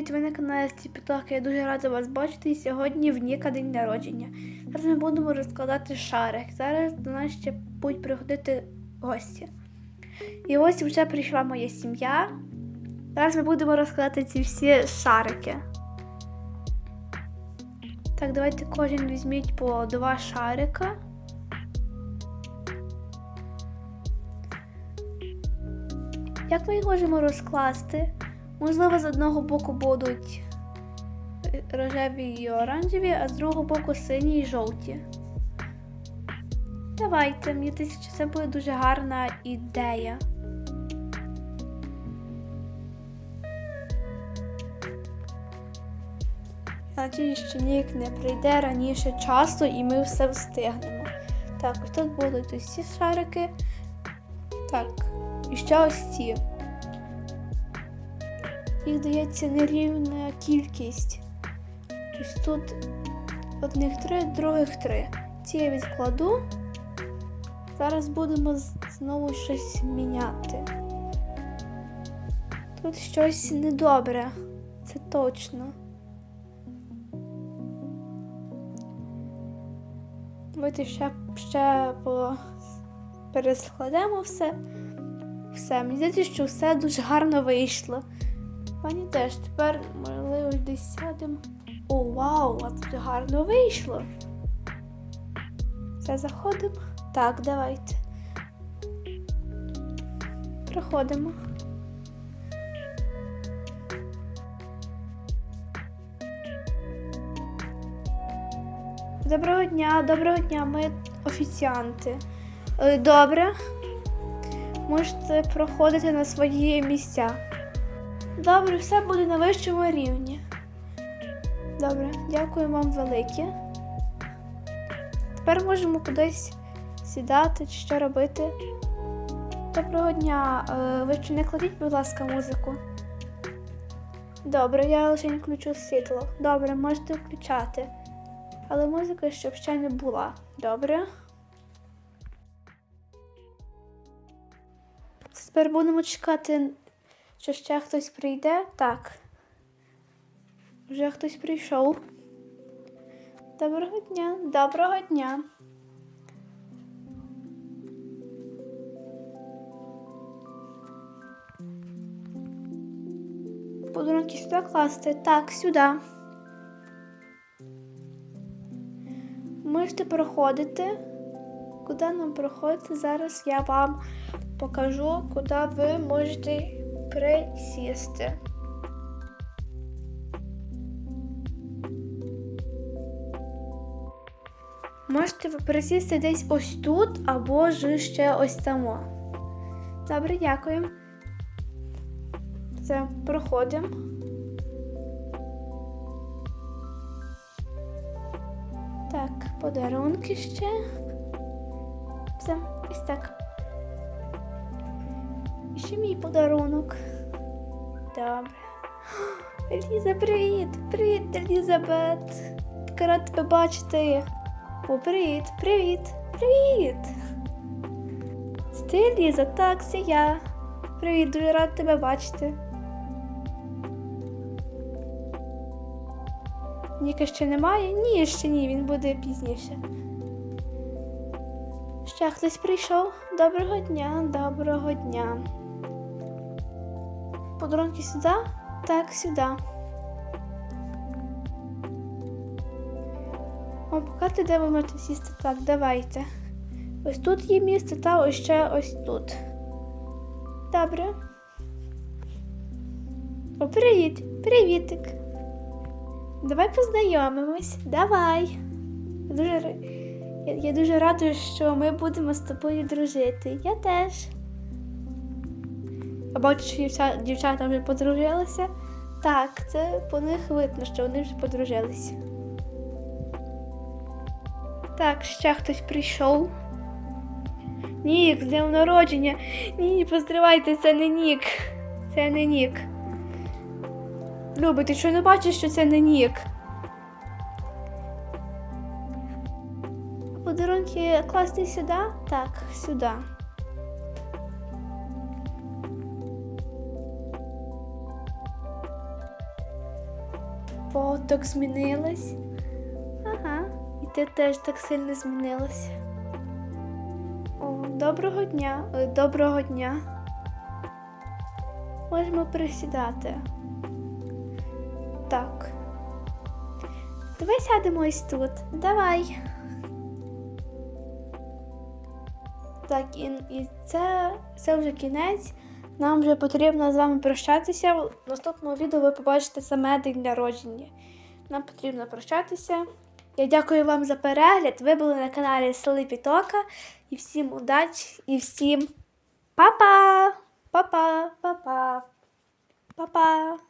Привіт, ви на каналі Стіпіток. Я дуже рада вас бачити. І сьогодні в Ніка день народження. Зараз ми будемо розкладати шарик. Зараз до нас ще будуть приходити гості. І ось вже прийшла моя сім'я. Зараз ми будемо розкладати ці всі шарики. Так, давайте кожен візьміть по два шарика. Як ми їх можемо розкласти? Можливо, з одного боку будуть рожеві і оранжеві, а з другого боку сині і жовті. Давайте, мені здається, що це буде дуже гарна ідея. Я надіюсь, що Нік не прийде раніше часу і ми все встигнемо. Так, тут будуть ось ці шарики. Так, і ще ось ці. Їх дається нерівна кількість. Ось тут одних три, других три. Ці я відкладу. Зараз будемо знову щось міняти. Тут щось недобре, це точно. Давайте ще, ще по... перескладемо все. Все, мені здається, що все дуже гарно вийшло. Мені теж тепер, можливо, десь сядемо. О, вау, а тут гарно вийшло. Все, заходимо. Так, давайте. Проходимо. Доброго дня, доброго дня, ми офіціанти. Е, Добре. Можете проходити на свої місця. Добре, все буде на вищому рівні. Добре, дякую вам велике. Тепер можемо кудись сідати чи що робити. Доброго дня. Е, Ви ще не кладіть, будь ласка, музику. Добре, я лише не включу світло. Добре, можете включати. Але музика щоб ще не була. Добре. Тепер будемо чекати що ще хтось прийде? Так. Вже хтось прийшов. Доброго дня, доброго дня. Подарунки сюди класти. Так, сюди. Можете проходити. Куди нам проходити? Зараз я вам покажу, куди ви можете присісти. Можете присісти десь ось тут або ж ще ось там. Добре, дякую. Це проходимо. Так, подарунки ще. Все, ось так. Ще мій подарунок. Добре. Еліза, привіт! Привіт, Елізабет! Така рада тебе бачити. О, привіт, привіт, привіт! Ти, Еліза? Так, це я. Привіт, дуже рада тебе бачити. Ніка ще немає? Ні, ще ні, він буде пізніше. Ще хтось прийшов. Доброго дня, доброго дня. Подарунки сюди? Так, сюди. Вам показати, де ви можете сісти? Так, давайте. Ось тут є місце, та ось ще ось тут. Добре. О, привіт! Привітик! Давай познайомимось. Давай. Дуже, я, я дуже рада, що ми будемо з тобою дружити. Я теж. Я бачу, що дівча, дівчата вже подружилися. Так, це по них видно, що вони вже подружилися. Так, ще хтось прийшов. Нік, з днем народження. Ні, постривайте, це не Нік. Це не Нік. Люби, ти що не бачиш, що це не Нік? Подарунки класти сюди? Так, сюди. Во, так змінилась. Ага, і ти теж так сильно змінилася. О, доброго дня. Ой, Доброго дня. Можемо присідати. Так. Давай сядемо ось тут. Давай. Так, і, і це, це вже кінець. Нам вже потрібно з вами прощатися. В наступному відео ви побачите саме день народження. Нам потрібно прощатися. Я дякую вам за перегляд. Ви були на каналі Сели Пітока. І всім удачі і всім па-па! Па-па! Па-па! Па-па!